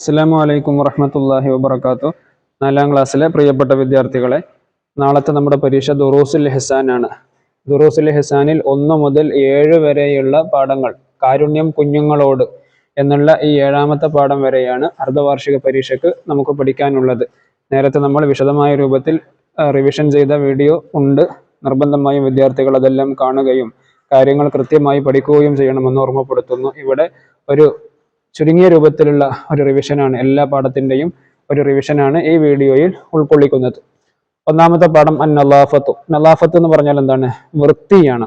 അസ്സാം വലൈക്കും വറഹമത്തല്ലാഹി വബർക്കാത്തു നാലാം ക്ലാസ്സിലെ പ്രിയപ്പെട്ട വിദ്യാർത്ഥികളെ നാളത്തെ നമ്മുടെ പരീക്ഷ ദുറൂസുൽ ഹെസാനാണ് ദുറൂസുൽ ഹെസാനിൽ ഒന്ന് മുതൽ ഏഴ് വരെയുള്ള പാഠങ്ങൾ കാരുണ്യം കുഞ്ഞുങ്ങളോട് എന്നുള്ള ഈ ഏഴാമത്തെ പാഠം വരെയാണ് അർദ്ധവാർഷിക പരീക്ഷയ്ക്ക് നമുക്ക് പഠിക്കാനുള്ളത്. നേരത്തെ നമ്മൾ വിശദമായ രൂപത്തിൽ റിവിഷൻ ചെയ്ത വീഡിയോ ഉണ്ട്. നിർബന്ധമായും വിദ്യാർത്ഥികൾ അതെല്ലാം കാണുകയും കാര്യങ്ങൾ കൃത്യമായി പഠിക്കുകയും ചെയ്യണമെന്ന് ഓർമ്മപ്പെടുത്തുന്നു. ഇവിടെ ഒരു ചുരുങ്ങിയ രൂപത്തിലുള്ള ഒരു റിവിഷനാണ് എല്ലാ പാഠത്തിന്റെയും ഒരു റിവിഷനാണ് ഈ വീഡിയോയിൽ ഉൾക്കൊള്ളിക്കുന്നത്. ഒന്നാമത്തെ പാഠം അൻ നലാഫത്തു നലാഫത്ത് എന്ന് പറഞ്ഞാൽ എന്താണ്? വൃത്തിയാണ്.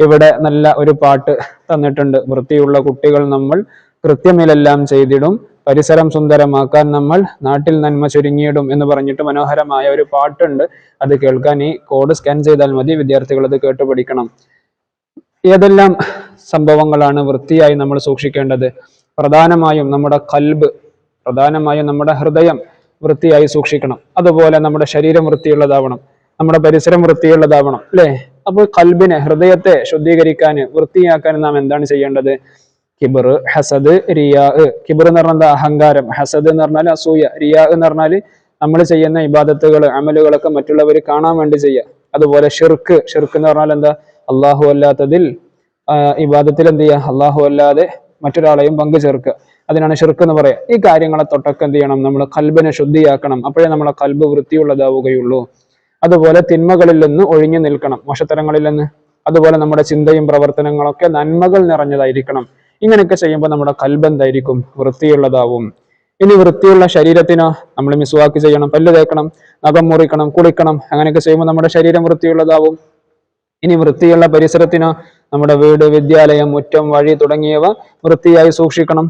ഇവിടെ നല്ല ഒരു പാട്ട് തന്നിട്ടുണ്ട്. വൃത്തിയുള്ള കുട്ടികൾ നമ്മൾ കൃത്യമിലെല്ലാം ചെയ്തിടും. പരിസരം സുന്ദരമാക്കാൻ നമ്മൾ നാട്ടിൽ നന്മ ചുരുങ്ങിയിടും എന്ന് പറഞ്ഞിട്ട് മനോഹരമായ ഒരു പാട്ടുണ്ട്. അത് കേൾക്കാൻ ഈ കോഡ് സ്കാൻ ചെയ്താൽ മതി. വിദ്യാർത്ഥികൾ അത് കേട്ട് പഠിക്കണം. ഏതെല്ലാം സംഭവങ്ങളാണ് വൃത്തിയായി നമ്മൾ സൂക്ഷിക്കേണ്ടത്? പ്രധാനമായും നമ്മുടെ കൽബ് പ്രധാനമായും നമ്മുടെ ഹൃദയം വൃത്തിയായി സൂക്ഷിക്കണം. അതുപോലെ നമ്മുടെ ശരീരം വൃത്തിയുള്ളതാവണം നമ്മുടെ പരിസരം വൃത്തിയുള്ളതാവണം അല്ലേ? അപ്പോൾ കൽബിനെ ഹൃദയത്തെ ശുദ്ധീകരിക്കാൻ വൃത്തിയാക്കാൻ നാം എന്താണ് ചെയ്യേണ്ടത്? കിബർ ഹസദ് റിയാ കിബർ എന്ന് പറഞ്ഞാൽ അഹങ്കാരം. ഹസദ് എന്ന് പറഞ്ഞാൽ അസൂയ. റിയാ എന്ന് പറഞ്ഞാൽ നമ്മൾ ചെയ്യുന്ന ഇബാദത്തുകൾ അമലുകളൊക്കെ മറ്റുള്ളവർ കാണാൻ വേണ്ടി ചെയ്യുക. അതുപോലെ ഷിർക്ക്. ഷിർക്ക് എന്ന് പറഞ്ഞാൽ എന്താ? അള്ളാഹു അല്ലാത്തതിൽ ഇബാദത്തിൽ എന്ത് ചെയ്യുക? അള്ളാഹു അല്ലാതെ മറ്റൊരാളെയും പങ്കു ചേർക്കുക അതിനാണ് ഷിർക്ക് എന്ന് പറയുക ഈ കാര്യങ്ങളെ തൊട്ടൊക്കെ എന്ത് ചെയ്യണം? നമ്മൾ കൽബിനെ ശുദ്ധിയാക്കണം. അപ്പോഴേ നമ്മളെ കൽബ് വൃത്തിയുള്ളതാവുകയുള്ളൂ. അതുപോലെ തിന്മകളിൽ നിന്ന് ഒഴിഞ്ഞു നിൽക്കണം. മോശത്തരങ്ങളിൽ നിന്ന്. അതുപോലെ നമ്മുടെ ചിന്തയും പ്രവർത്തനങ്ങളൊക്കെ നന്മകൾ നിറഞ്ഞതായിരിക്കണം. ഇങ്ങനെയൊക്കെ ചെയ്യുമ്പോൾ നമ്മുടെ കൽബ് എന്തായിരിക്കും? വൃത്തിയുള്ളതാവും. ഇനി വൃത്തിയുള്ള ശരീരത്തിനോ നമ്മൾ മിസ്വാക്ക് ചെയ്യണം. പല്ല് തേക്കണം. നഖം മുറിക്കണം. കുളിക്കണം. അങ്ങനെയൊക്കെ ചെയ്യുമ്പോൾ നമ്മുടെ ശരീരം വൃത്തിയുള്ളതാവും. ഇനി വൃത്തിയുള്ള പരിസരത്തിനോ നമ്മുടെ വീട് വിദ്യാലയം മുറ്റം വഴി തുടങ്ങിയവ വൃത്തിയായി സൂക്ഷിക്കണം.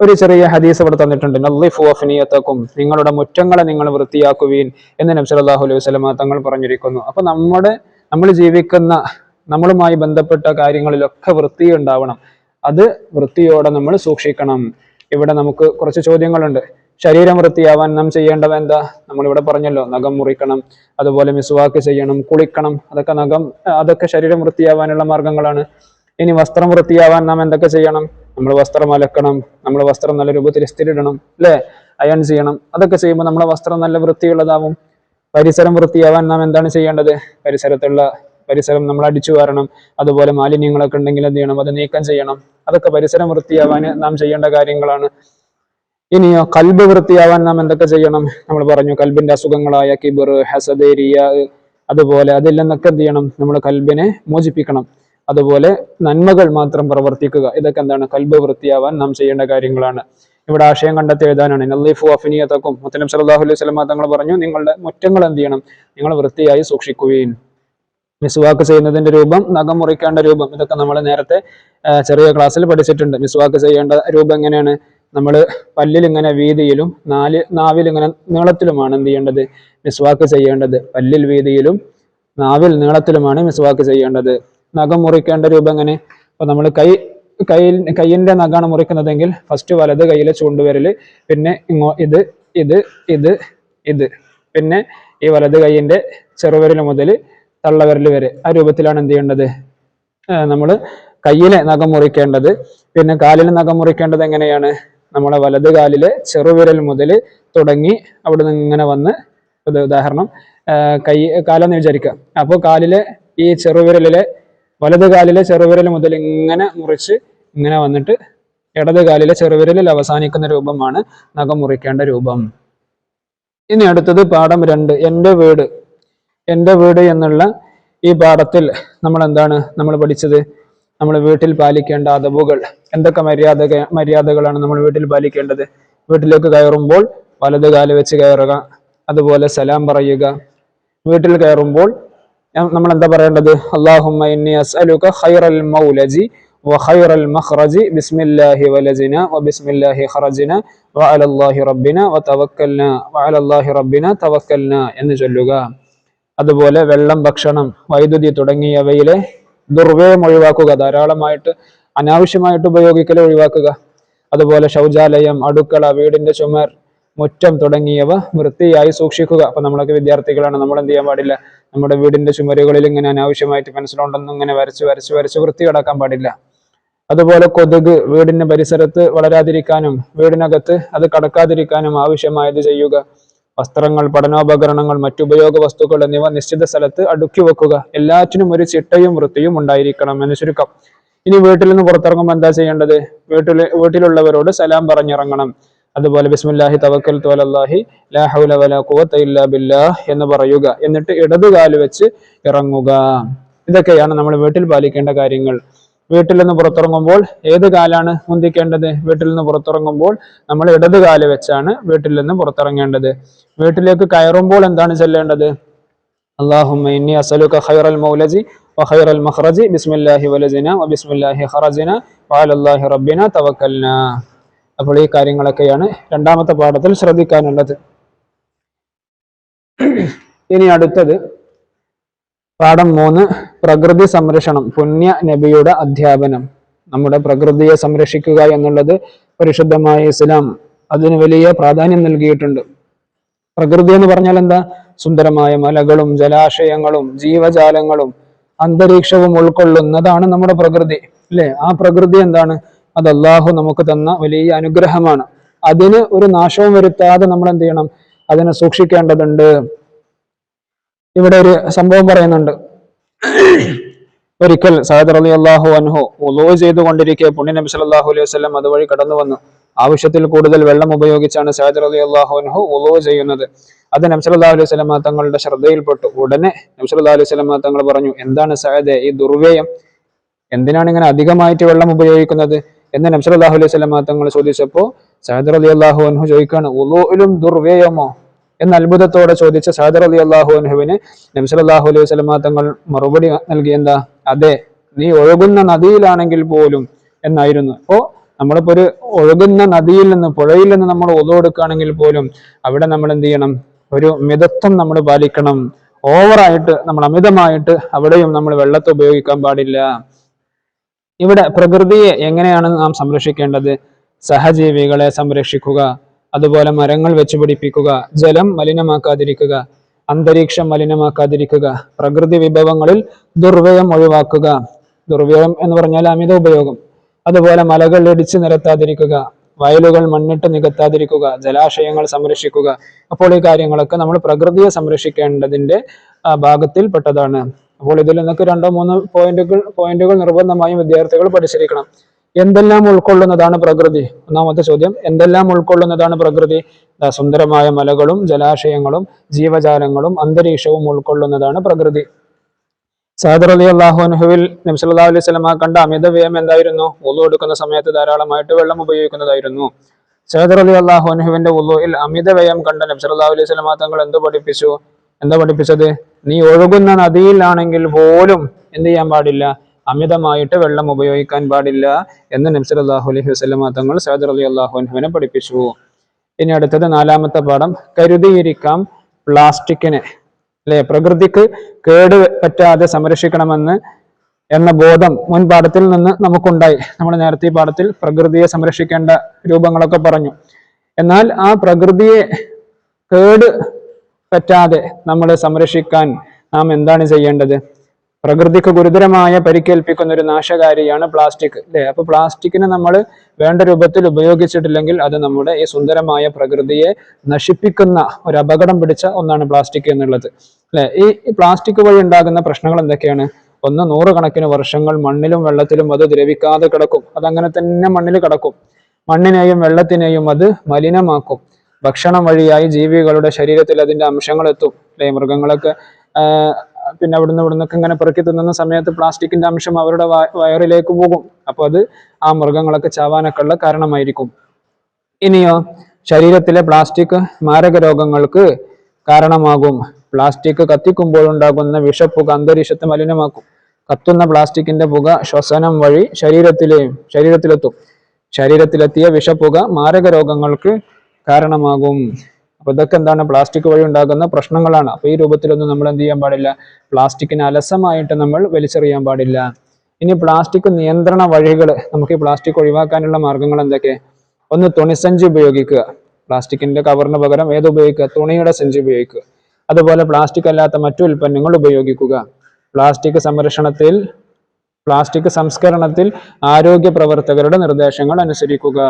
ഒരു ചെറിയ ഹദീസ് ഇവിടെ തന്നിട്ടുണ്ട്. നല്ലിഫു അഫ്നിയത്തക്കും നിങ്ങളുടെ മുറ്റങ്ങളെ നിങ്ങൾ വൃത്തിയാക്കുവീൻ എന്ന് നബി സല്ലല്ലാഹു അലൈഹി വസ്ലമ തങ്ങൾ പറഞ്ഞിരിക്കുന്നു. അപ്പൊ നമ്മുടെ നമ്മൾ ജീവിക്കുന്ന നമ്മളുമായി ബന്ധപ്പെട്ട കാര്യങ്ങളിലൊക്കെ വൃത്തി ഉണ്ടാവണം. അത് വൃത്തിയോടെ നമ്മൾ സൂക്ഷിക്കണം. ഇവിടെ നമുക്ക് കുറച്ച് ചോദ്യങ്ങളുണ്ട്. ശരീരം വൃത്തിയാവാൻ നാം ചെയ്യേണ്ടവ എന്താ? നമ്മൾ ഇവിടെ പറഞ്ഞല്ലോ നഖം മുറിക്കണം അതുപോലെ മിസ്വാക്ക് ചെയ്യണം കുളിക്കണം അതൊക്കെ നഖം അതൊക്കെ ശരീരം വൃത്തിയാവാനുള്ള മാർഗങ്ങളാണ്. ഇനി വസ്ത്രം വൃത്തിയാവാൻ നാം എന്തൊക്കെ ചെയ്യണം? നമ്മൾ വസ്ത്രം അലക്കണം നമ്മൾ വസ്ത്രം നല്ല രൂപത്തിൽ സ്ഥിരിടണം അല്ലേ? അയൺ ചെയ്യണം അതൊക്കെ ചെയ്യുമ്പോൾ നമ്മുടെ വസ്ത്രം നല്ല വൃത്തിയുള്ളതാവും. പരിസരം വൃത്തിയാവാൻ നാം എന്താണ് ചെയ്യേണ്ടത്? പരിസരത്തുള്ള പരിസരം നമ്മൾ അടിച്ചു വാരണം അതുപോലെ മാലിന്യങ്ങളൊക്കെ ഉണ്ടെങ്കിൽ എന്ത് ചെയ്യണം? അത് നീക്കം ചെയ്യണം. അതൊക്കെ പരിസരം വൃത്തിയാവാൻ നാം ചെയ്യേണ്ട കാര്യങ്ങളാണ്. ഇനിയോ കൽബ് വൃത്തിയാവാൻ നാം എന്തൊക്കെ ചെയ്യണം? നമ്മൾ പറഞ്ഞു കൽബിന്റെ അസുഖങ്ങളായ കിബർ ഹസദ് അതുപോലെ അതിൽ നിന്നൊക്കെ എന്ത് ചെയ്യണം? നമ്മൾ കൽബിനെ മോചിപ്പിക്കണം. അതുപോലെ നന്മകൾ മാത്രം പ്രവർത്തിക്കുക. ഇതൊക്കെ എന്താണ്? കൽബ് വൃത്തിയാവാൻ നാം ചെയ്യേണ്ട കാര്യങ്ങളാണ്. ഇവിടെ ആശയം കണ്ടെത്തി എഴുതാനാണ്. നല്ലീഫു അഫിനിയത്തക്കും മുത്തലം സലാഹു അലൈഹി സ്വലമ തങ്ങൾ പറഞ്ഞു നിങ്ങളുടെ മുറ്റങ്ങൾ എന്ത് ചെയ്യണം? നിങ്ങൾ വൃത്തിയായി സൂക്ഷിക്കുകയും മിസ്വാക്ക് ചെയ്യുന്നതിന്റെ രൂപം നഖം മുറിക്കേണ്ട രൂപം ഇതൊക്കെ നമ്മൾ നേരത്തെ ചെറിയ ക്ലാസ്സിൽ പഠിച്ചിട്ടുണ്ട്. മിസ്വാക്ക് ചെയ്യേണ്ട രൂപം എങ്ങനെയാണ്? നമ്മൾ പല്ലിലിങ്ങനെ വീതിയിലും നാല് നാവിലിങ്ങനെ നീളത്തിലുമാണ് എന്ത് ചെയ്യേണ്ടത്? മിസ്വാക്ക് ചെയ്യേണ്ടത്. പല്ലിൽ വീതിയിലും നാവിൽ നീളത്തിലുമാണ് മിസ്വാക്ക് ചെയ്യേണ്ടത്. നഖം മുറിക്കേണ്ട രൂപം എങ്ങനെ? അപ്പൊ നമ്മൾ കൈ കയ്യിൽ കയ്യിന്റെ നഖാണ് മുറിക്കുന്നതെങ്കിൽ ഫസ്റ്റ് വലത് കയ്യിലെ ചൂണ്ടുവരൽ പിന്നെ ഇങ്ങോ ഇത് ഇത് ഇത് ഇത്. പിന്നെ ഈ വലത് കൈയിന്റെ ചെറുവിരൽ മുതൽ തള്ളവിരൽ വരെ. ആ രൂപത്തിലാണ് എന്ത് ചെയ്യേണ്ടത്? നമ്മൾ കയ്യിലെ നഖം മുറിക്കേണ്ടത്. പിന്നെ കാലിലെ നഖം മുറിക്കേണ്ടത് എങ്ങനെയാണ്? നമ്മളെ വലത് കാലിലെ ചെറുവിരൽ മുതൽ തുടങ്ങി അവിടെ നിന്ന് ഇങ്ങനെ വന്ന് ഉദാഹരണം കൈ കാലെന്ന് വിചാരിക്കുക. അപ്പോൾ കാലിലെ ഈ ചെറുവിരലിലെ വലത് കാലിലെ ചെറുവിരൽ മുതൽ ഇങ്ങനെ മുറിച്ച് ഇങ്ങനെ വന്നിട്ട് ഇടത് കാലിലെ ചെറുവിരലിൽ അവസാനിക്കുന്ന രൂപമാണ് നഖം മുറിക്കേണ്ട രൂപം. ഇനി അടുത്തത് പാഠം രണ്ട് എന്റെ വീട്. എന്റെ വീട് എന്നുള്ള ഈ പാഠത്തിൽ നമ്മൾ എന്താണ് നമ്മൾ പഠിച്ചത്? നമ്മൾ വീട്ടിൽ പാലിക്കേണ്ട അതവുകൾ എന്തൊക്കെ മര്യാദ മര്യാദകളാണ് നമ്മൾ വീട്ടിൽ പാലിക്കേണ്ടത് വീട്ടിലേക്ക് കയറുമ്പോൾ വലത് കാല് വെച്ച് കയറുക അതുപോലെ സലാം പറയുക വീട്ടിൽ കയറുമ്പോൾ നമ്മൾ എന്താ പറയേണ്ടത് അള്ളാഹുമ്മ ഇന്നി അസ്അലുക ഖൈറൽ മൗലജി وخير المخرج بسم الله ولجنا وبسم الله خرجنا وعلى الله ربنا وتوكلنا وعلى الله ربنا توكلنا എന്ന് ചൊല്ലുക അതുപോലെ വെള്ളം ഭക്ഷണം വൈദ്യുതി തുടങ്ങിയവയിലെ ദുർവ്യയം ഒഴിവാക്കുക ധാരാളമായിട്ട് അനാവശ്യമായിട്ട് ഉപയോഗിക്കൽ ഒഴിവാക്കുക. അതുപോലെ ശൗചാലയം അടുക്കള വീടിന്റെ ചുമർ മുറ്റം തുടങ്ങിയവ വൃത്തിയായി സൂക്ഷിക്കുക. അപ്പൊ നമ്മളൊക്കെ വിദ്യാർത്ഥികളാണ് നമ്മൾ എന്ത് ചെയ്യാൻ പാടില്ല? നമ്മുടെ വീടിന്റെ ചുമരുകളിൽ ഇങ്ങനെ അനാവശ്യമായിട്ട് പെൻസിലുണ്ടെന്നും ഇങ്ങനെ വരച്ച് വരച്ച് വരച്ച് വൃത്തി കിടക്കാൻ പാടില്ല. അതുപോലെ കൊതുക് വീടിന്റെ പരിസരത്ത് വളരാതിരിക്കാനും വീടിനകത്ത് അത് കടക്കാതിരിക്കാനും ആവശ്യമായത് ചെയ്യുക. വസ്ത്രങ്ങൾ പഠനോപകരണങ്ങൾ മറ്റുപയോഗ വസ്തുക്കൾ എന്നിവ നിശ്ചിത സ്ഥലത്ത് അടുക്കി വെക്കുക. എല്ലാറ്റിനും ഒരു ചിട്ടയും വൃത്തിയും ഉണ്ടായിരിക്കണം എന്ന് ചുരുക്കം. ഇനി വീട്ടിൽ നിന്ന് പുറത്തിറങ്ങുമ്പോൾ എന്താ ചെയ്യേണ്ടത്? വീട്ടിൽ വീട്ടിലുള്ളവരോട് സലാം പറഞ്ഞിറങ്ങണം. അതുപോലെ ബിസ്മില്ലാഹി തവക്കൽ തോലല്ലാഹി ലാ ഹൗല വലാ ഖുവത ഇല്ലാ ബില്ലാഹ് എന്ന് പറയുക. എന്നിട്ട് ഇടതുകാൽ വെച്ച് ഇറങ്ങുക. ഇതൊക്കെയാണ് നമ്മൾ വീട്ടിൽ പാലിക്കേണ്ട കാര്യങ്ങൾ. വീട്ടിൽ നിന്ന് പുറത്തിറങ്ങുമ്പോൾ ഏത് കാലാണ് മുന്തിക്കേണ്ടത് വീട്ടിൽ നിന്ന് പുറത്തിറങ്ങുമ്പോൾ നമ്മൾ ഇടത് കാല് വെച്ചാണ് വീട്ടിൽ നിന്ന് പുറത്തിറങ്ങേണ്ടത് വീട്ടിലേക്ക് കയറുമ്പോൾ എന്താണ് ചെല്ലേണ്ടത് اللهم إني أسألك خير المولج وخير المخرج بسم الله ولجنا وبسم الله خرجنا وعلى الله ربنا توكلنا അപ്പോൾ ഈ കാര്യങ്ങളൊക്കെയാണ് രണ്ടാമത്തെ പാഠത്തിൽ ശ്രദ്ധിക്കാനുള്ളത് ഇനി അടുത്തത് പാഠം മൂന്ന് പ്രകൃതി സംരക്ഷണം പുണ്യ നബിയുടെ അധ്യാപനം. നമ്മുടെ പ്രകൃതിയെ സംരക്ഷിക്കുക എന്നുള്ളത് പരിശുദ്ധമായ ഇസ്ലാം. അതിന് വലിയ പ്രാധാന്യം നൽകിയിട്ടുണ്ട്. പ്രകൃതി എന്ന് പറഞ്ഞാൽ എന്താ? സുന്ദരമായ മലകളും ജലാശയങ്ങളും ജീവജാലങ്ങളും അന്തരീക്ഷവും ഉൾക്കൊള്ളുന്നതാണ് നമ്മുടെ പ്രകൃതി. അല്ലെ? ആ പ്രകൃതി എന്താണ്? അത് അള്ളാഹു നമുക്ക് തന്ന വലിയ അനുഗ്രഹമാണ്. അതിന് ഒരു നാശവും വരുത്താതെ നമ്മൾ എന്ത് ചെയ്യണം? അതിനെ സൂക്ഷിക്കേണ്ടതുണ്ട്. ഇവിടെ ഒരു സംഭവം പറയുന്നുണ്ട്. ഒരിക്കൽ സഹദ് അലി അള്ളാഹു അൻഹു ഉലോ ചെയ്തുകൊണ്ടിരിക്കെ പുണ്യ നബി സല്ലല്ലാഹു അലൈഹി വസ്ലം അതുവഴി കടന്നു വന്നു ആവശ്യത്തിൽ കൂടുതൽ വെള്ളം ഉപയോഗിച്ചാണ് സഹദ് അലി അള്ളാഹു അൻഹു ഉലോ ചെയ്യുന്നത്. അത് നബി സല്ലല്ലാഹു അലൈഹി വസല്ലം തങ്ങളുടെ ശ്രദ്ധയിൽപ്പെട്ടു. ഉടനെ നബി സല്ലല്ലാഹു അലൈഹി വസല്ലം തങ്ങൾ പറഞ്ഞു എന്താണ് സഹദ് ഈ ദുർവ്യയം? എന്തിനാണ് ഇങ്ങനെ അധികമായിട്ട് വെള്ളം ഉപയോഗിക്കുന്നത്? എന്ന് നബി സല്ലല്ലാഹു അലൈഹി വസല്ലം തങ്ങൾ ചോദിച്ചപ്പോൾ സഹദ് അലി അള്ളാഹു അൻഹു ചോദിക്കാണ് ഉലോയിലും ദുർവ്യയമോ എന്ന് അത്ഭുതത്തോടെ ചോദിച്ച സഹദർ അലി അള്ളാഹു അനുഹുവിന് നബ്സലാഹു അലൈഹി വസ്ലമ തങ്ങൾ മറുപടി നൽകി എന്താ? അതെ നീ ഒഴുകുന്ന നദിയിലാണെങ്കിൽ പോലും എന്നായിരുന്നു. അപ്പോ നമ്മളിപ്പോ ഒരു ഒഴുകുന്ന നദിയിൽ നിന്ന് പുഴയിൽ നിന്ന് നമ്മൾ ഒതുകൊടുക്കുകയാണെങ്കിൽ പോലും അവിടെ നമ്മൾ എന്ത് ചെയ്യണം? ഒരു മിതത്വം നമ്മൾ പാലിക്കണം. ഓവറായിട്ട് നമ്മൾ അമിതമായിട്ട് അവിടെയും നമ്മൾ വെള്ളത്തെ ഉപയോഗിക്കാൻ പാടില്ല. ഇവിടെ പ്രകൃതിയെ എങ്ങനെയാണ് നാം സംരക്ഷിക്കേണ്ടത്? സഹജീവികളെ സംരക്ഷിക്കുക. അതുപോലെ മരങ്ങൾ വെച്ച് പിടിപ്പിക്കുക ജലം മലിനമാക്കാതിരിക്കുക അന്തരീക്ഷം മലിനമാക്കാതിരിക്കുക പ്രകൃതി വിഭവങ്ങളിൽ ദുർവ്യയം ഒഴിവാക്കുക. ദുർവ്യയം എന്ന് പറഞ്ഞാൽ അമിത ഉപയോഗം. അതുപോലെ മലകൾ ഇടിച്ചു നിരത്താതിരിക്കുക വയലുകൾ മണ്ണിട്ട് നികത്താതിരിക്കുക ജലാശയങ്ങൾ സംരക്ഷിക്കുക. അപ്പോൾ ഈ കാര്യങ്ങളൊക്കെ നമ്മൾ പ്രകൃതിയെ സംരക്ഷിക്കേണ്ടതിന്റെ ഭാഗത്തിൽപ്പെട്ടതാണ്. ഭാഗത്തിൽ പെട്ടതാണ് അപ്പോൾ ഇതിൽ നിന്നൊക്കെ രണ്ടോ മൂന്നോ പോയിന്റുകൾ പോയിന്റുകൾ നിർബന്ധമായും വിദ്യാർത്ഥികൾ പഠിച്ചിരിക്കണം. എന്തെല്ലാം ഉൾക്കൊള്ളുന്നതാണ് പ്രകൃതി? ഒന്നാമത്തെ ചോദ്യം എന്തെല്ലാം ഉൾക്കൊള്ളുന്നതാണ് പ്രകൃതി? സുന്ദരമായ മലകളും ജലാശയങ്ങളും ജീവജാലങ്ങളും അന്തരീക്ഷവും ഉൾക്കൊള്ളുന്നതാണ് പ്രകൃതി. സാദർ അലി അള്ളാഹു അനുഹുവിൽ നബ്സല്ലാ അലൈഹി സ്വലമ കണ്ട അമിത വ്യയം എന്തായിരുന്നു? ഉള്ളു എടുക്കുന്ന സമയത്ത് ധാരാളമായിട്ട് വെള്ളം ഉപയോഗിക്കുന്നതായിരുന്നു. സാദർ അലി അള്ളാഹു അനുഹുവിന്റെ ഉള്ളുയിൽ അമിത വ്യയം കണ്ട നബ്സല്ലാ അലൈഹി സ്വലമ തങ്ങൾ എന്ത് പഠിപ്പിച്ചു? എന്താ പഠിപ്പിച്ചത്? നീ ഒഴുകുന്ന നദിയിലാണെങ്കിൽ പോലും എന്ത് ചെയ്യാൻ പാടില്ല? അമിതമായിട്ട് വെള്ളം ഉപയോഗിക്കാൻ പാടില്ല എന്ന് നബ്സൽ അള്ളാഹു അലൈഹി വസ്ലമ തങ്ങൾ സഹദർ അലി അള്ളാഹു അനുഹുവിനെ പഠിപ്പിച്ചു. ഇനി അടുത്തത് നാലാമത്തെ പാഠം കരുതിയിരിക്കാം പ്ലാസ്റ്റിക്കിനെ അല്ലെ? പ്രകൃതിക്ക് കേട് പറ്റാതെ സംരക്ഷിക്കണമെന്ന് എന്ന ബോധം മുൻ പാഠത്തിൽ നിന്ന് നമുക്കുണ്ടായി. നമ്മൾ നേരത്തെ ഈ പാഠത്തിൽ പ്രകൃതിയെ സംരക്ഷിക്കേണ്ട രൂപങ്ങളൊക്കെ പറഞ്ഞു. എന്നാൽ ആ പ്രകൃതിയെ കേട് പറ്റാതെ നമ്മൾ സംരക്ഷിക്കാൻ നാം എന്താണ് ചെയ്യേണ്ടത്? പ്രകൃതിക്ക് ഗുരുതരമായ പരിക്കേൽപ്പിക്കുന്ന ഒരു നാശകാരിയാണ് പ്ലാസ്റ്റിക്. അല്ലെ അപ്പൊ പ്ലാസ്റ്റിക്കിനെ നമ്മൾ വേണ്ട രൂപത്തിൽ ഉപയോഗിച്ചിട്ടില്ലെങ്കിൽ അത് നമ്മുടെ ഈ സുന്ദരമായ പ്രകൃതിയെ നശിപ്പിക്കുന്ന ഒരു അപകടം പിടിച്ച ഒന്നാണ് പ്ലാസ്റ്റിക് എന്നുള്ളത്. അല്ലെ ഈ പ്ലാസ്റ്റിക് വഴി ഉണ്ടാകുന്ന പ്രശ്നങ്ങൾ എന്തൊക്കെയാണ്? ഒന്ന് നൂറുകണക്കിന് വർഷങ്ങൾ മണ്ണിലും വെള്ളത്തിലും അത് ദ്രവിക്കാതെ കിടക്കും. അതങ്ങനെ തന്നെ മണ്ണിൽ കിടക്കും. മണ്ണിനെയും വെള്ളത്തിനെയും അത് മലിനമാക്കും. ഭക്ഷണം വഴിയായി ജീവികളുടെ ശരീരത്തിൽ അതിന്റെ അംശങ്ങൾ എത്തും അല്ലെ മൃഗങ്ങളൊക്കെ പിന്നെ അവിടുന്ന് ഇവിടുന്നൊക്കെ ഇങ്ങനെ പെറുക്കി തിന്നുന്ന സമയത്ത് പ്ലാസ്റ്റിക്കിന്റെ അംശം അവരുടെ വയറിലേക്ക് പോകും. അപ്പൊ അത് ആ മൃഗങ്ങളൊക്കെ ചാവാനൊക്കെ ഉള്ള കാരണമായിരിക്കും. ഇനിയോ ശരീരത്തിലെ പ്ലാസ്റ്റിക് മാരക രോഗങ്ങൾക്ക് കാരണമാകും. പ്ലാസ്റ്റിക് കത്തിക്കുമ്പോൾ ഉണ്ടാകുന്ന വിഷപ്പുക അന്തരീക്ഷത്തെ മലിനമാക്കും. കത്തുന്ന പ്ലാസ്റ്റിക്കിന്റെ പുക ശ്വസനം വഴി ശരീരത്തിലെയും ശരീരത്തിലെത്തും. ശരീരത്തിലെത്തിയ വിഷപ്പുക മാരക രോഗങ്ങൾക്ക് കാരണമാകും. അപ്പൊ ഇതൊക്കെ എന്താണ് പ്ലാസ്റ്റിക് വഴി ഉണ്ടാകുന്ന പ്രശ്നങ്ങളാണ്. അപ്പൊ ഈ രൂപത്തിലൊന്നും നമ്മൾ എന്ത് ചെയ്യാൻ പാടില്ല. പ്ലാസ്റ്റിക്കിന് അലസമായിട്ട് നമ്മൾ വലിച്ചെറിയാൻ പാടില്ല. ഇനി പ്ലാസ്റ്റിക് നിയന്ത്രണ വഴികൾ നമുക്ക് ഈ പ്ലാസ്റ്റിക് ഒഴിവാക്കാനുള്ള മാർഗങ്ങൾ എന്തൊക്കെ? ഒന്ന് തുണിസഞ്ചി ഉപയോഗിക്കുക. പ്ലാസ്റ്റിക്കിന്റെ കവറിന് പകരം ഏത് ഉപയോഗിക്കുക? തുണിയുടെ സഞ്ചി ഉപയോഗിക്കുക. അതുപോലെ പ്ലാസ്റ്റിക് അല്ലാത്ത മറ്റു ഉൽപ്പന്നങ്ങൾ ഉപയോഗിക്കുക. പ്ലാസ്റ്റിക് സംരക്ഷണത്തിൽ പ്ലാസ്റ്റിക് സംസ്കരണത്തിൽ ആരോഗ്യ പ്രവർത്തകരുടെ നിർദ്ദേശങ്ങൾ അനുസരിക്കുക.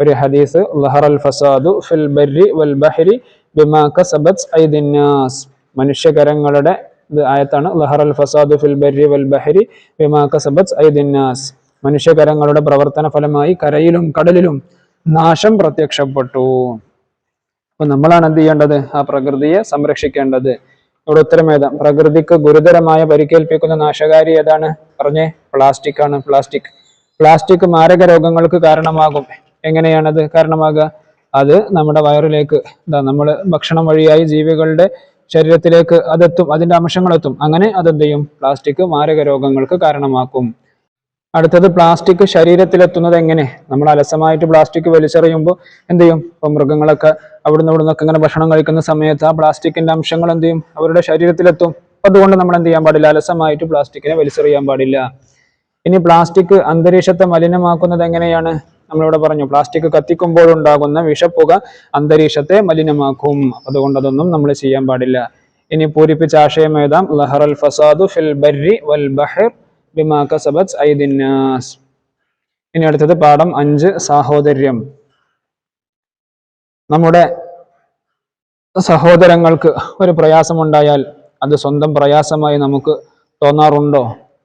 ഒരു ഹദീസ് ലഹറൽ ഫസാദു ഫിൽ ബർരി വൽ ബഹരി ബിമാ കസബത്ത് ഐദിന്നാസ് മനുഷ്യകരങ്ങളുടെ ആയത്താണ് ലഹറൽ ഫസാദു ഫിൽ ബർരി വൽ ബഹരി ബിമാ കസബത്ത് ഐദിന്നാസ് മനുഷ്യകരങ്ങളുടെ പ്രവർത്തന ഫലമായി കരയിലും കടലിലും നാശം പ്രത്യക്ഷപ്പെട്ടു. അപ്പൊ നമ്മളാണ് എന്ത് ചെയ്യേണ്ടത്? ആ പ്രകൃതിയെ സംരക്ഷിക്കേണ്ടത്. ഇവിടെ ഉത്തരം ഏതാ? പ്രകൃതിക്ക് ഗുരുതരമായ പരിക്കേൽപ്പിക്കുന്ന നാശകാരി ഏതാണ്? പറഞ്ഞേ പ്ലാസ്റ്റിക് ആണ് പ്ലാസ്റ്റിക്. പ്ലാസ്റ്റിക് മാരക രോഗങ്ങൾക്ക് കാരണമാകും. എങ്ങനെയാണത് കാരണമാകുക അത് നമ്മുടെ വയറിലേക്ക് എന്താ നമ്മൾ ഭക്ഷണം വഴിയായി ജീവികളുടെ ശരീരത്തിലേക്ക് അതെത്തും അതിന്റെ അംശങ്ങളെത്തും. അങ്ങനെ അതെന്ത് ചെയ്യും പ്ലാസ്റ്റിക് മാരക രോഗങ്ങൾക്ക് കാരണമാക്കും. അടുത്തത് പ്ലാസ്റ്റിക് ശരീരത്തിലെത്തുന്നത് എങ്ങനെ? നമ്മൾ അലസമായിട്ട് പ്ലാസ്റ്റിക് വലിച്ചെറിയുമ്പോൾ എന്ത് ചെയ്യും ഇപ്പൊ മൃഗങ്ങളൊക്കെ അവിടുന്ന് ഇവിടുന്നൊക്കെ ഇങ്ങനെ ഭക്ഷണം കഴിക്കുന്ന സമയത്ത് ആ പ്ലാസ്റ്റിക്കിന്റെ അംശങ്ങൾ എന്ത് ചെയ്യും അവരുടെ ശരീരത്തിലെത്തും. അതുകൊണ്ട് നമ്മൾ എന്ത് ചെയ്യാൻ പാടില്ല? അലസമായിട്ട് പ്ലാസ്റ്റിക്കിനെ വലിച്ചെറിയാൻ പാടില്ല. ഇനി പ്ലാസ്റ്റിക് അന്തരീക്ഷത്തെ മലിനമാക്കുന്നത് എങ്ങനെയാണ്? നമ്മളിവിടെ പറഞ്ഞു പ്ലാസ്റ്റിക് കത്തിക്കുമ്പോൾ ഉണ്ടാകുന്ന വിഷപ്പുക അന്തരീക്ഷത്തെ മലിനമാക്കും. അതുകൊണ്ട് അതൊന്നും നമ്മൾ ചെയ്യാൻ പാടില്ല. ഇനി പൂരിപ്പിച്ച ആശയം എഴുതാം ലഹറൽ ഫസാദു ഫിൽ ബർരി വൽ ബഹർ ബിമാ കസബത് ഐദിന്നാസ് ഇനി അടുത്തത് പാഠം അഞ്ച് സാഹോദര്യം. നമ്മുടെ സഹോദരങ്ങൾക്ക് ഒരു പ്രയാസമുണ്ടായാൽ അത് സ്വന്തം പ്രയാസമായി നമുക്ക് തോന്നാറുണ്ടോ?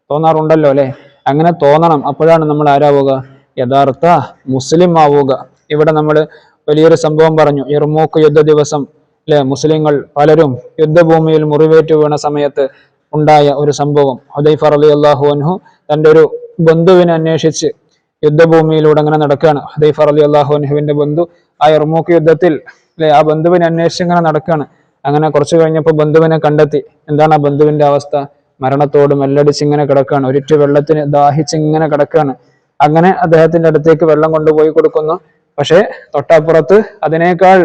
തോന്നാറുണ്ടല്ലോ അല്ലെ? അങ്ങനെ തോന്നണം. അപ്പോഴാണ് നമ്മൾ ആരാവുക? യഥാർത്ഥ മുസ്ലിം ആവുക. ഇവിടെ നമ്മൾ വലിയൊരു സംഭവം പറഞ്ഞു. ഇർമൂക്ക് യുദ്ധ ദിവസം അല്ലെ മുസ്ലിങ്ങൾ പലരും യുദ്ധഭൂമിയിൽ മുറിവേറ്റ് വീണ സമയത്ത് ഉണ്ടായ ഒരു സംഭവം. ഹുദൈഫ അലി അള്ളാഹു അൻഹു തന്റെ ഒരു ബന്ധുവിനെ അന്വേഷിച്ച് യുദ്ധഭൂമിയിലൂടെ അങ്ങനെ നടക്കുകയാണ് ഹുദൈഫ അലി അള്ളാഹു അൻഹുവിന്റെ ബന്ധു ആ ഇർമൂക്ക് യുദ്ധത്തിൽ അല്ലെ ആ ബന്ധുവിനെ അന്വേഷിച്ച് ഇങ്ങനെ നടക്കുകയാണ് അങ്ങനെ കുറച്ചു കഴിഞ്ഞപ്പോൾ ബന്ധുവിനെ കണ്ടെത്തി. എന്താണ് ആ ബന്ധുവിന്റെ അവസ്ഥ? മരണത്തോട് മെല്ലടിച്ച് ഇങ്ങനെ കിടക്കുകയാണ് ഒരിറ്റു വെള്ളത്തിന് ദാഹിച്ച് ഇങ്ങനെ കിടക്കുകയാണ് അങ്ങനെ അദ്ദേഹത്തിന്റെ അടുത്തേക്ക് വെള്ളം കൊണ്ടുപോയി കൊടുക്കുന്നു. പക്ഷേ തൊട്ടപ്പുറത്ത് അതിനേക്കാൾ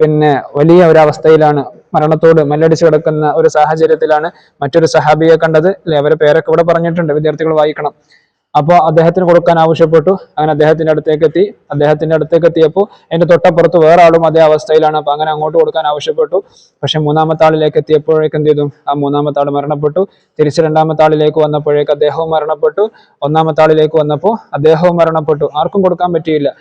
പിന്നെ വലിയ ഒരവസ്ഥയിലാണ് മരണത്തോട് മല്ലടിച്ചു കിടക്കുന്ന ഒരു സാഹചര്യത്തിലാണ് മറ്റൊരു സഹാബിയെ കണ്ടത്. അല്ലെ? അവരെ പേരൊക്കെ ഇവിടെ പറഞ്ഞിട്ടുണ്ട്. വിദ്യാർത്ഥികൾ വായിക്കണം. അപ്പോൾ അദ്ദേഹത്തിന് കൊടുക്കാൻ ആവശ്യപ്പെട്ടു. അങ്ങനെ അദ്ദേഹത്തിന്റെ അടുത്തേക്ക് എത്തി. അദ്ദേഹത്തിന്റെ അടുത്തേക്ക് എത്തിയപ്പോൾ അതിന്റെ തൊട്ടപ്പുറത്ത് വേറെ ആളും അതേ അവസ്ഥയിലാണ്. അപ്പൊ അങ്ങനെ അങ്ങോട്ട് കൊടുക്കാൻ ആവശ്യപ്പെട്ടു. പക്ഷെ മൂന്നാമത്തെ ആളിലേക്ക് എത്തിയപ്പോഴേക്ക് എന്ത് ചെയ്തു? ആ മൂന്നാമത്തെ ആൾ മരണപ്പെട്ടു. തിരിച്ച് രണ്ടാമത്തെ ആളിലേക്ക് വന്നപ്പോഴേക്ക് അദ്ദേഹവും മരണപ്പെട്ടു. ഒന്നാമത്തെ ആളിലേക്ക് വന്നപ്പോൾ അദ്ദേഹവും മരണപ്പെട്ടു. ആർക്കും കൊടുക്കാൻ പറ്റിയില്ല.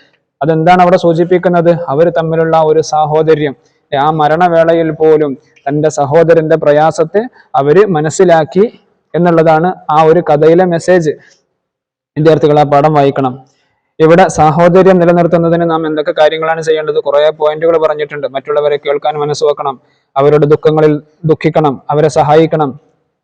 അതെന്താണ് അവിടെ സൂചിപ്പിക്കുന്നത്? അവർ തമ്മിലുള്ള ഒരു സാഹോദര്യം. ആ മരണവേളയിൽ പോലും തന്റെ സഹോദരന്റെ പ്രയാസത്തെ അവർ മനസ്സിലാക്കി എന്നുള്ളതാണ് ആ ഒരു കഥയിലെ മെസ്സേജ് വിദ്യാർത്ഥികൾ ആ പാഠം വായിക്കണം. ഇവിടെ സാഹോദര്യം നിലനിർത്തുന്നതിന് നാം എന്തൊക്കെ കാര്യങ്ങളാണ് ചെയ്യേണ്ടത്? കുറെ പോയിന്റുകൾ പറഞ്ഞിട്ടുണ്ട്. മറ്റുള്ളവരെ കേൾക്കാൻ മനസ്സ് വെക്കണം. അവരുടെ ദുഃഖങ്ങളിൽ ദുഃഖിക്കണം. അവരെ സഹായിക്കണം.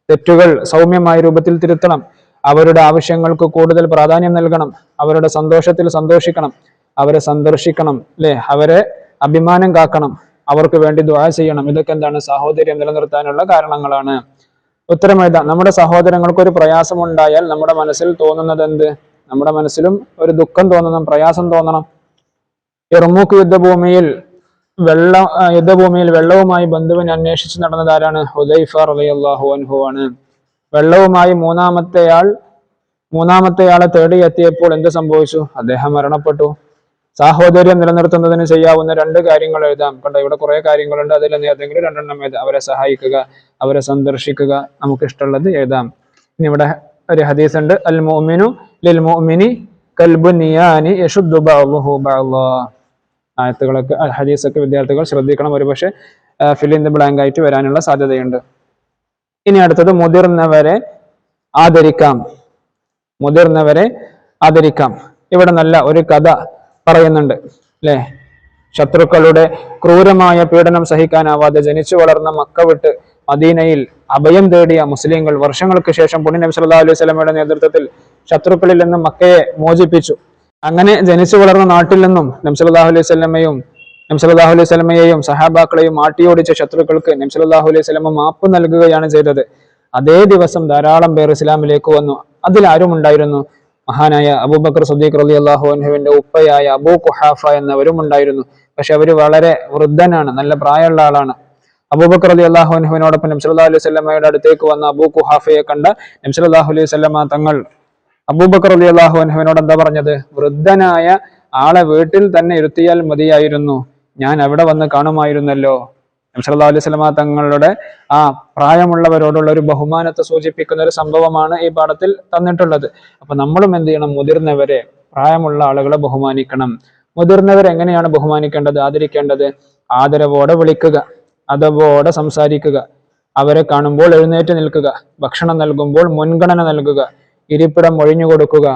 തെറ്റുകൾ സൗമ്യമായ രൂപത്തിൽ തിരുത്തണം. അവരുടെ ആവശ്യങ്ങൾക്ക് കൂടുതൽ പ്രാധാന്യം നൽകണം. അവരുടെ സന്തോഷത്തിൽ സന്തോഷിക്കണം. അവരെ സന്ദർശിക്കണം. അല്ലെ അവരെ അഭിമാനം കാക്കണം. അവർക്ക് വേണ്ടി ദ്വാ ചെയ്യണം. ഇതൊക്കെ എന്താണ്? സാഹോദര്യം നിലനിർത്താനുള്ള കാരണങ്ങളാണ്. ഉത്തരം എഴുതാം നമ്മുടെ സഹോദരങ്ങൾക്ക് ഒരു പ്രയാസം ഉണ്ടായാൽ നമ്മുടെ മനസ്സിൽ തോന്നുന്നത് എന്ത് നമ്മുടെ മനസ്സിലും ഒരു ദുഃഖം തോന്നണം പ്രയാസം തോന്നണം. ഇർമൂക്ക് യുദ്ധഭൂമിയിൽ വെള്ള യുദ്ധഭൂമിയിൽ വെള്ളവുമായി ബന്ധുവിനെ അന്വേഷിച്ച് നടന്നത് ആരാണ്? ഹുദൈഫ റളിയല്ലാഹു അൻഹു ആണ്. വെള്ളവുമായി മൂന്നാമത്തെയാൾ മൂന്നാമത്തെയാളെ തേടിയെത്തിയപ്പോൾ എന്ത് സംഭവിച്ചു? അദ്ദേഹം മരണപ്പെട്ടു. സാഹോദര്യം നിലനിർത്തുന്നതിന് ചെയ്യാവുന്ന രണ്ട് കാര്യങ്ങൾ എഴുതാം. കണ്ടോ ഇവിടെ കുറെ കാര്യങ്ങളുണ്ട്. അതിൽ ഏതെങ്കിലും രണ്ടെണ്ണം എഴുതാം. അവരെ സഹായിക്കുക അവരെ സന്ദർശിക്കുക നമുക്ക് ഇഷ്ടമുള്ളത് എഴുതാം. ഇനി ഇവിടെ ഒരു ഹദീസ് ഉണ്ട് അൽ മോമിനു ലിൽ മുഅ്മിനി കൽബുനിയാനി ആയത്തുകളൊക്കെ ഹദീസൊക്കെ വിദ്യാർത്ഥികൾ ശ്രദ്ധിക്കണം. ഒരുപക്ഷെ ഫിൽ ഇൻ ദ ബ്ലാങ്ക് ആയിട്ട് വരാനുള്ള സാധ്യതയുണ്ട്. ഇനി അടുത്തത് മുതിർന്നവരെ ആദരിക്കാം. മുതിർന്നവരെ ആദരിക്കാം. ഇവിടെ നല്ല ഒരു കഥ പറയുന്നുണ്ട് അല്ലേ ശത്രുക്കളുടെ ക്രൂരമായ പീഡനം സഹിക്കാനാവാതെ ജനിച്ചു വളർന്ന മക്ക വിട്ട് മദീനയിൽ അഭയം തേടിയ മുസ്ലിങ്ങൾ വർഷങ്ങൾക്ക് ശേഷം പുണ്യ നബി സല്ലല്ലാഹു അലൈഹി വസല്ലമയുടെ നേതൃത്വത്തിൽ ശത്രുക്കളിൽ നിന്ന് മക്കയെ മോചിപ്പിച്ചു. അങ്ങനെ ജനിച്ചു വളർന്ന നാട്ടിൽ നിന്നും നബി സല്ലല്ലാഹു അലൈഹി വസല്ലമയും നബി സല്ലല്ലാഹു അലൈഹി വസല്ലമയെയും സഹാബാക്കളെയും ആട്ടിയോടിച്ച ശത്രുക്കൾക്ക് നബി സല്ലല്ലാഹു അലൈഹി വസല്ലമ മാപ്പ് നൽകുകയാണ് ചെയ്തത്. അതേ ദിവസം ധാരാളം പേർ ഇസ്ലാമിലേക്ക് വന്നു. അതിൽ ആരും ഉണ്ടായിരുന്നു മഹാനായ അബൂബക്കർ സദ്ദീഖ് റലി അള്ളാഹു അൻഹുവിന്റെ ഉപ്പയായ അബൂ കുഹാഫ എന്നവരും ഉണ്ടായിരുന്നു. പക്ഷെ അവർ വളരെ വൃദ്ധനാണ് നല്ല പ്രായമുള്ള ആളാണ്. അബൂബക്കർ അലി അള്ളാഹു അൻഹുവിനോടൊപ്പം നബ്സല്ലാ അലൈഹി സ്വലമയുടെ അടുത്തേക്ക് വന്ന അബൂ കുഹാഫയെ കണ്ട നംസലാഹു അലൈഹി സ്വലമ തങ്ങൾ അബൂബക്കർ അലി അള്ളാഹു അൻഹുവിനോട് എന്താ പറഞ്ഞത്? വൃദ്ധനായ ആളെ വീട്ടിൽ തന്നെ ഇരുത്തിയാൽ മതിയായിരുന്നു. ഞാൻ അവിടെ വന്ന് കാണുമായിരുന്നല്ലോ. നബ്സല്ലാ അലൈഹി തങ്ങളുടെ ആ പ്രായമുള്ളവരോടുള്ള ഒരു ബഹുമാനത്തെ സൂചിപ്പിക്കുന്ന ഒരു സംഭവമാണ് ഈ പാഠത്തിൽ തന്നിട്ടുള്ളത്. അപ്പൊ നമ്മളും എന്ത് ചെയ്യണം? മുതിർന്നവരെ പ്രായമുള്ള ആളുകളെ ബഹുമാനിക്കണം. മുതിർന്നവരെ എങ്ങനെയാണ് ബഹുമാനിക്കേണ്ടത്? ആദരിക്കേണ്ടത്? ആദരവോടെ വിളിക്കുക അതവോടെ സംസാരിക്കുക അവരെ കാണുമ്പോൾ എഴുന്നേറ്റ് നിൽക്കുക ഭക്ഷണം നൽകുമ്പോൾ മുൻഗണന നൽകുക ഇരിപ്പിടം ഒഴിഞ്ഞു കൊടുക്കുക.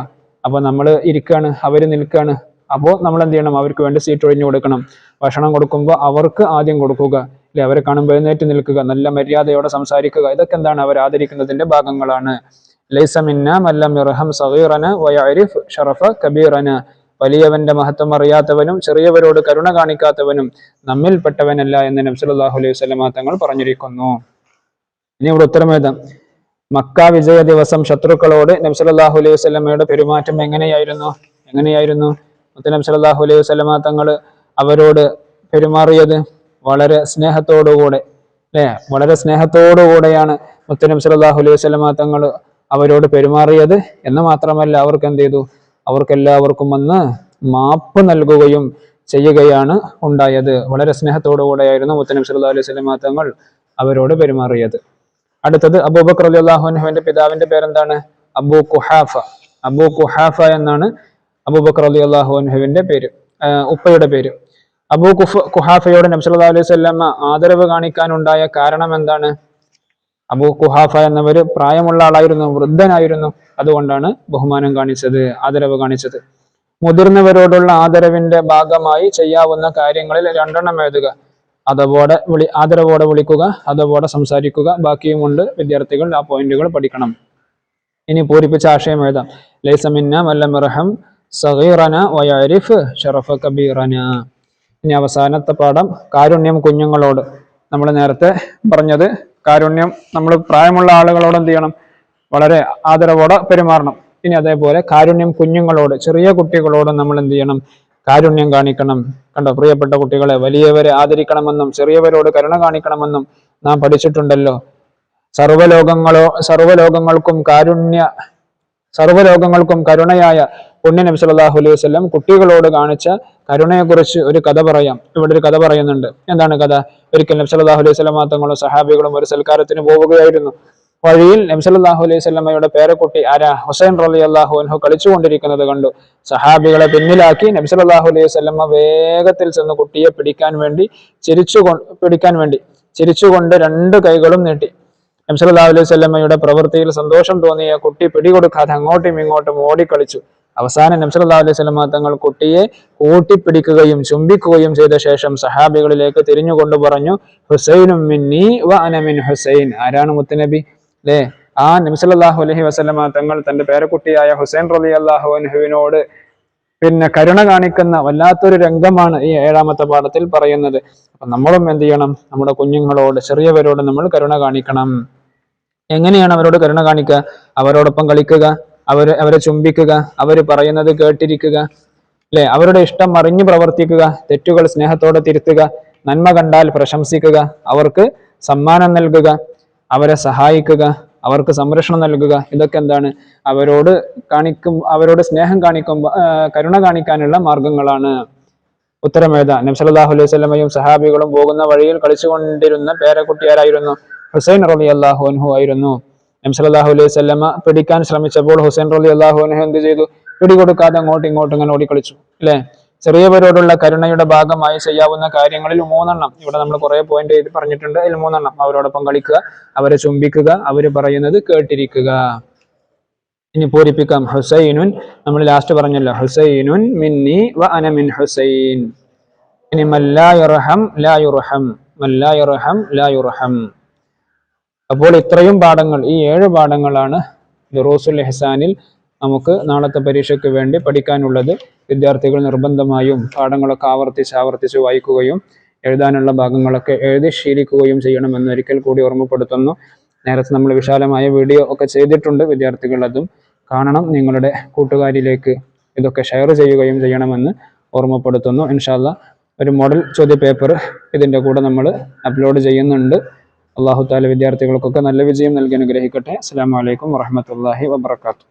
അപ്പൊ നമ്മൾ ഇരിക്കുകയാണ് അവർ നിൽക്കുകയാണ് അപ്പോൾ നമ്മൾ എന്ത് ചെയ്യണം? അവർക്ക് വേണ്ടി സീറ്റ് ഒഴിഞ്ഞു കൊടുക്കണം. ഭക്ഷണം കൊടുക്കുമ്പോൾ അവർക്ക് ആദ്യം കൊടുക്കുക. അല്ലെ? അവരെ കാണുമ്പോൾ എഴുന്നേറ്റ് നിൽക്കുക നല്ല മര്യാദയോടെ സംസാരിക്കുക. ഇതൊക്കെ എന്താണ്? അവർ ആദരിക്കുന്നതിന്റെ ഭാഗങ്ങളാണ്. ലൈസമിന്ന ഷറഫ കബീറന. വലിയവന്റെ മഹത്വം അറിയാത്തവനും ചെറിയവരോട് കരുണ കാണിക്കാത്തവനും നമ്മിൽപ്പെട്ടവനല്ല എന്ന് നബ്സലാഹു അലൈഹി വസല്ലമ തങ്ങൾ പറഞ്ഞിരിക്കുന്നു. ഇനി ഇവിടെ ഉത്തരമേതാം മക്ക വിജയ ദിവസം ശത്രുക്കളോട് നബ്സലാഹു അലൈഹി വസല്ലമയുടെ പെരുമാറ്റം എങ്ങനെയായിരുന്നു? എങ്ങനെയായിരുന്നു? മുത്ത നബ്സലാഹു അലൈഹി വസല്ലമ തങ്ങൾ അവരോട് പെരുമാറിയത്? വളരെ സ്നേഹത്തോടുകൂടെ അല്ലെ? വളരെ സ്നേഹത്തോടുകൂടെയാണ് മുത്തനബി സല്ലല്ലാഹു അലൈഹി വസല്ലമ തങ്ങൾ അവരോട് പെരുമാറിയത്. എന്ന് മാത്രമല്ല അവർക്ക് എന്ത് ചെയ്തു? അവർക്കെല്ലാവർക്കും വന്ന് മാപ്പ് നൽകുകയും ചെയ്യുകയാണ് ഉണ്ടായത്. വളരെ സ്നേഹത്തോടുകൂടെയായിരുന്നു മുത്തനബി സല്ലല്ലാഹു അലൈഹി വസല്ലമ തങ്ങൾ അവരോട് പെരുമാറിയത്. അടുത്തത് അബൂബക്കർ റളിയല്ലാഹു അൻഹുവിന്റെ പിതാവിന്റെ പേരെന്താണ്? അബൂ കുഹാഫ. അബൂ കുഹാഫ എന്നാണ് അബൂബക്കർ റളിയല്ലാഹു അൻഹുവിന്റെ പേര് ഉപ്പയുടെ പേര്. അബൂ കുഫ് കുഹാഫയോട് നബി സല്ലല്ലാഹു അലൈഹി വസല്ലമ ആദരവ് കാണിക്കാനുണ്ടായ കാരണം എന്താണ്? അബൂ കുഹാഫ എന്നവർ പ്രായമുള്ള ആളായിരുന്നു വൃദ്ധനായിരുന്നു. അതുകൊണ്ടാണ് ബഹുമാനം കാണിച്ചത് ആദരവ് കാണിച്ചത്. മുതിർന്നവരോടുള്ള ആദരവിന്റെ ഭാഗമായി ചെയ്യാവുന്ന കാര്യങ്ങളിൽ രണ്ടെണ്ണം എഴുതുക. അതവോടെ വിളി ആദരവോടെ വിളിക്കുക അതവോടെ സംസാരിക്കുക. ബാക്കിയുമുണ്ട് വിദ്യാർത്ഥികൾ ആ പോയിന്റുകൾ പഠിക്കണം. ഇനി പൂരിപ്പിച്ച ആശയം എഴുതാം. ലൈസമിന്ന മല്ലമിറഹം സഗീറന വയാരിഫ് ഷറഫ കബീറന. ഇനി അവസാനത്തെ പാഠം കാരുണ്യം കുഞ്ഞുങ്ങളോട്. നമ്മൾ നേരത്തെ പറഞ്ഞത് കാരുണ്യം നമ്മൾ പ്രായമുള്ള ആളുകളോട് എന്ത് ചെയ്യണം? വളരെ ആദരവോടെ പെരുമാറണം. ഇനി അതേപോലെ കാരുണ്യം കുഞ്ഞുങ്ങളോട് ചെറിയ കുട്ടികളോട് നമ്മൾ എന്ത് ചെയ്യണം? കാരുണ്യം കാണിക്കണം. കണ്ടോ പ്രിയപ്പെട്ട കുട്ടികളെ വലിയവരെ ആദരിക്കണമെന്നും ചെറിയവരോട് കരുണ കാണിക്കണമെന്നും നാം പഠിച്ചിട്ടുണ്ടല്ലോ. സർവലോകങ്ങളോ സർവലോകങ്ങൾക്കും കാരുണ്യ സർവലോകങ്ങൾക്കും കരുണയായ പുണ്യ നബി സല്ലല്ലാഹു അലൈഹി വസല്ലം കുട്ടികളോട് കാണിച്ച കരുണയെക്കുറിച്ച് ഒരു കഥ പറയാം. ഇവിടെ ഒരു കഥ പറയുന്നുണ്ട്. എന്താണ് കഥ? ഒരിക്കൽ നബി സല്ലല്ലാഹു അലൈഹി വസല്ലം തങ്ങളും സഹാബികളും ഒരു സൽക്കാരത്തിന് പോവുകയായിരുന്നു. വഴിയിൽ നബി സല്ലല്ലാഹു അലൈഹി വസല്ലമയുടെ പേരക്കുട്ടി ആരാ ഹുസൈൻ റളിയല്ലാഹു അൻഹു കളിച്ചുകൊണ്ടിരിക്കുന്നത് കണ്ടു. സഹാബികളെ പിന്നിലാക്കി നബി സല്ലല്ലാഹു അലൈഹി വസല്ലമ വേഗത്തിൽ ചെന്ന് കുട്ടിയെ പിടിക്കാൻ വേണ്ടി ചിരിച്ചു പിടിക്കാൻ വേണ്ടി ചിരിച്ചുകൊണ്ട് രണ്ട് കൈകളും നീട്ടി. നബ്സല്ലാ അലൈഹി സ്വല്ലമ്മയുടെ പ്രവൃത്തിയിൽ സന്തോഷം തോന്നിയ കുട്ടി പിടികൊടുക്കാതെ അങ്ങോട്ടും ഇങ്ങോട്ടും ഓടിക്കളിച്ചു. അവസാനം നബ്സല്ലാ അലൈഹി സ്വലമ തങ്ങൾ കുട്ടിയെ കൂട്ടിപ്പിടിക്കുകയും ചുംബിക്കുകയും ചെയ്ത ശേഷം സഹാബികളിലേക്ക് തിരിഞ്ഞുകൊണ്ട് പറഞ്ഞു ഹുസൈനും മിന്നി വ അനമിൻ ഹുസൈൻ. ആരാണ് മുത്തനബി? അല്ലേ ആ നബ്സല്ലാഹു അലൈഹി വസല്ലമ തങ്ങൾ തന്റെ പേരക്കുട്ടിയായ ഹുസൈൻ റലി അള്ളാഹു അൻഹുവിനോട് പിന്നെ കരുണ കാണിക്കുന്ന വല്ലാത്തൊരു രംഗമാണ് ഈ ഏഴാമത്തെ പാഠത്തിൽ പറയുന്നത്. അപ്പൊ നമ്മളും എന്ത് ചെയ്യണം? നമ്മുടെ കുഞ്ഞുങ്ങളോട് ചെറിയവരോട് നമ്മൾ കരുണ കാണിക്കണം. എങ്ങനെയാണ് അവരോട് കരുണ കാണിക്കുക? അവരോടൊപ്പം കളിക്കുക? അവർ അവരെ ചുംബിക്കുക അവർ പറയുന്നത് കേട്ടിരിക്കുക അല്ലെ? അവരുടെ ഇഷ്ടം അറിഞ്ഞു പ്രവർത്തിക്കുക തെറ്റുകൾ സ്നേഹത്തോടെ തിരുത്തുക നന്മ കണ്ടാൽ പ്രശംസിക്കുക അവർക്ക് സമ്മാനം നൽകുക അവരെ സഹായിക്കുക അവർക്ക് സംരക്ഷണം നൽകുക ഇതൊക്കെ എന്താണ്? അവരോട് കാണിക്കും അവരോട് സ്നേഹം കാണിക്കുമ്പോൾ കരുണ കാണിക്കാനുള്ള മാർഗങ്ങളാണ്. ഉത്തരമേത നബ്സല്ലാഹു അലൈഹി സ്വലമയും സഹാബികളും പോകുന്ന വഴിയിൽ കളിച്ചുകൊണ്ടിരുന്ന പേരക്കുട്ടിയാരായിരുന്നു? ഹുസൈൻ റബി അള്ളാഹു അൻഹു ആയിരുന്നു. നബ്സല്ലാഹു അലൈഹി സ്വലമ പിടിക്കാൻ ശ്രമിച്ചപ്പോൾ ഹുസൈൻ റലി അള്ളാഹു എന്ത് ചെയ്തു? പിടികൊടുക്കാതെ അങ്ങോട്ടും ഇങ്ങോട്ടും ഇങ്ങനെ ഓടിക്കളിച്ചു അല്ലെ? ചെറിയവരോടുള്ള കരുണയുടെ ഭാഗമായി ചെയ്യാവുന്ന കാര്യങ്ങളിൽ മൂന്നെണ്ണം ഇവിടെ നമ്മൾ കുറെ പോയിന്റ് ചെയ്ത് പറഞ്ഞിട്ടുണ്ട് അതിൽ മൂന്നെണ്ണം. അവരോടൊപ്പം കളിക്കുക അവരെ ചുംബിക്കുക അവർ പറയുന്നത് കേട്ടിരിക്കുക. ഇനി പൂരിപ്പിക്കാം. ഹുസൈനുൻ നമ്മൾ ലാസ്റ്റ് പറഞ്ഞല്ലോ. ഹുസൈനുൻ മിന്നി വ അന മിൻ ഹുസൈൻ. ഇനി മല്ലാ ലായുറഹം ലാ ലായുറഹം ലാ അപ്പോൾ ഇത്രയും പാഠങ്ങൾ ഈ ഏഴ് പാഠങ്ങളാണ് ദുറൂസുൽ ഇഹ്സാനിൽ നമുക്ക് നാളത്തെ പരീക്ഷയ്ക്ക് വേണ്ടി പഠിക്കാനുള്ളത്. വിദ്യാർത്ഥികൾ നിർബന്ധമായും പാഠങ്ങളൊക്കെ ആവർത്തിച്ച് ആവർത്തിച്ച് വായിക്കുകയും എഴുതാനുള്ള ഭാഗങ്ങളൊക്കെ എഴുതി ശീലിക്കുകയും ചെയ്യണമെന്ന് ഒരിക്കൽ കൂടി ഓർമ്മപ്പെടുത്തുന്നു. നേരത്തെ നമ്മൾ വിശാലമായ വീഡിയോ ഒക്കെ ചെയ്തിട്ടുണ്ട് വിദ്യാർത്ഥികൾ അതും കാണണം. നിങ്ങളുടെ കൂട്ടുകാരിലേക്ക് ഇതൊക്കെ ഷെയർ ചെയ്യുകയും ചെയ്യണമെന്ന് ഓർമ്മപ്പെടുത്തുന്നു. ഇൻഷാല്ല ഒരു മോഡൽ ചോദ്യ പേപ്പർ ഇതിന്റെ കൂടെ നമ്മൾ അപ്ലോഡ് ചെയ്യുന്നുണ്ട്. അള്ളാഹു താല വിദ്യാർത്ഥികൾക്കൊക്കെ നല്ല വിജയം നൽകി അനുഗ്രഹിക്കട്ടെ. അസ്സാം വലൈക്കും വാഹമത്തല്ലാഹി വാബർക്കാത്തു